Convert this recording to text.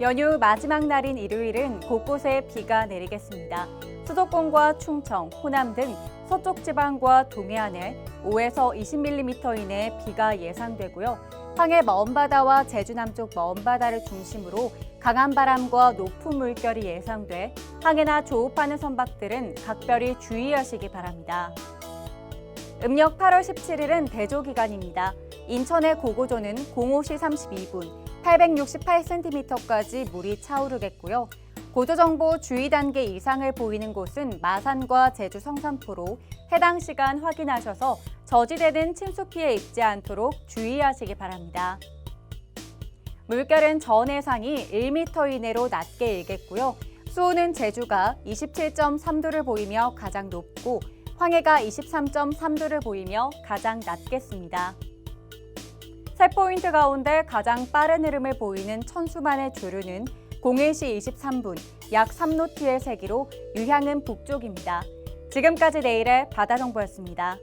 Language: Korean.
연휴 마지막 날인 일요일은 곳곳에 비가 내리겠습니다. 수도권과 충청, 호남 등 서쪽 지방과 동해안에 5에서 20mm 이내 비가 예상되고요. 황해 먼바다와 제주 남쪽 먼바다를 중심으로 강한 바람과 높은 물결이 예상돼 항해나 조업하는 선박들은 각별히 주의하시기 바랍니다. 음력 8월 17일은 대조 기간입니다. 인천의 고고조는 05시 32분 868cm까지 물이 차오르겠고요. 고조정보 주의 단계 이상을 보이는 곳은 마산과 제주 성산포로 해당 시간 확인하셔서 저지대는 침수 피해 입지 않도록 주의하시기 바랍니다. 물결은 전 해상이 1m 이내로 낮게 일겠고요. 수온은 제주가 27.3도를 보이며 가장 높고 황해가 23.3도를 보이며 가장 낮겠습니다. 세 포인트 가운데 가장 빠른 흐름을 보이는 천수만의 조류는 01시 23분 약 3노트의 세기로 유향은 북쪽입니다. 지금까지 내일의 바다 정보였습니다.